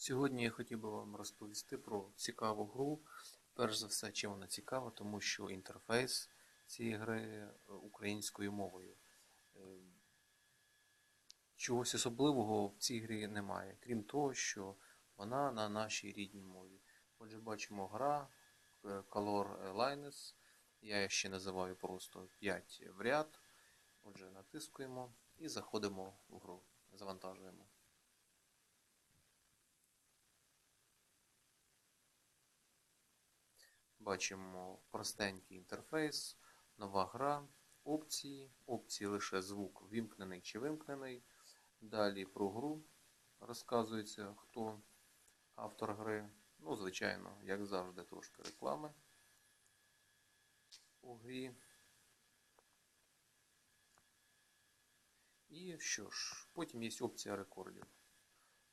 Сьогодні я хотів би вам розповісти про цікаву гру. Перш за все, чим вона цікава, тому що інтерфейс цієї гри е, українською мовою. Е, Чогось особливого в цій грі немає, крім того, що вона на нашій рідній мові. Отже, бачимо гра е, Color Lines. Я ще називаю просто 5 в ряд. Отже, натискуємо і заходимо в гру. Завантажуємо. Бачимо простенький інтерфейс, нова гра, опції, опції лише звук вімкнений чи вимкнений. Далі про гру розказується, хто автор гри. Ну, звичайно, як завжди, трошки реклами у грі. І що ж, потім є опція рекордів.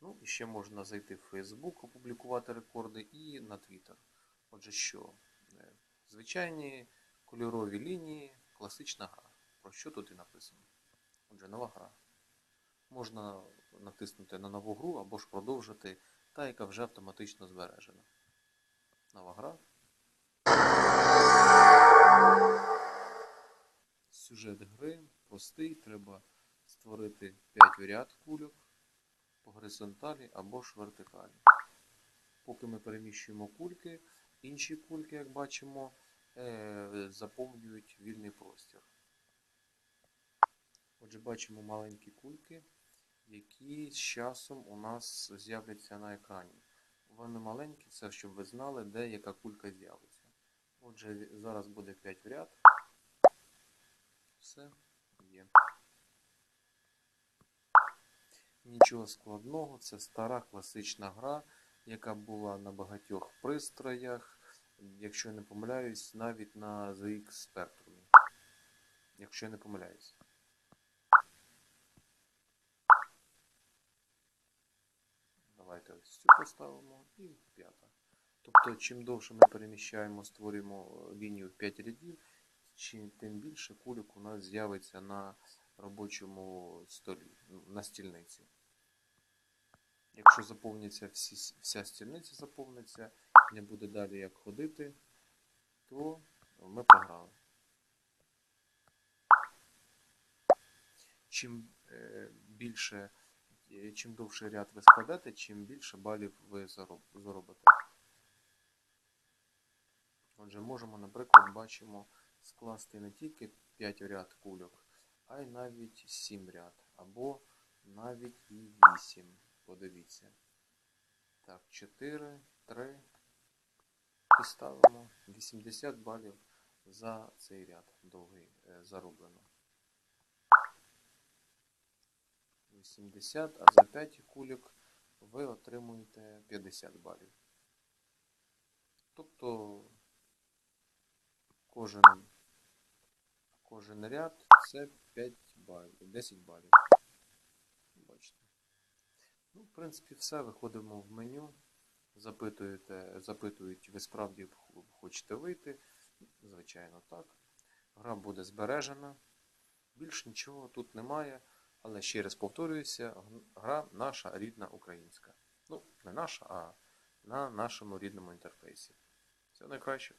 Ну, і ще можна зайти в Facebook, опублікувати рекорди і на Twitter. Отже, що? Е, Звичайні кольорові лінії, класична гра. Про що тут і написано? Отже, нова гра. Можна натиснути на нову гру або ж продовжити та, яка вже автоматично збережена. Нова гра. Сюжет гри простий, треба створити 5 в ряд кульок по горизонталі або ж вертикалі. Поки ми переміщуємо кульки, інші кульки, як бачимо, е, заповнюють вільний простір. Отже, бачимо маленькі кульки, які з часом у нас з'являться на екрані. Вони маленькі, це щоб ви знали, де яка кулька з'явиться. Отже, зараз буде 5 в ряд. Все є. Нічого складного, це стара класична гра, яка була на багатьох пристроях, якщо не помиляюсь, навіть на ZX Spectrum. Якщо не помиляюсь. Давайте ось цю поставимо і п'ята. Тобто, чим довше ми переміщаємо, створюємо лінію в 5 рядів, тим більше кульок у нас з'явиться на робочому столі, ну, на стільниці. Якщо заповниться всі, вся стільниця заповниться, не буде далі як ходити, то ми програли. Чим е, більше, е, чим довший ряд ви складете, чим більше балів ви зароб- заробите. Отже, можемо, наприклад, бачимо скласти не тільки 5 ряд кульок, а й навіть 7 ряд, або навіть і 8. Подивіться. Так, 4, 3. І ставимо 80 балів за цей ряд довгий е, зароблено. 80, а за 5 кульок ви отримуєте 50 балів. Тобто кожен, кожен ряд це 5 балів, 10 балів. Ну, в принципі, все. Виходимо в меню. Запитуєте, запитують, ви справді хочете вийти. Звичайно, так. Гра буде збережена. Більш нічого тут немає. Але ще раз повторююся, гра наша рідна українська. Ну, не наша, а на нашому рідному інтерфейсі. Все найкраще.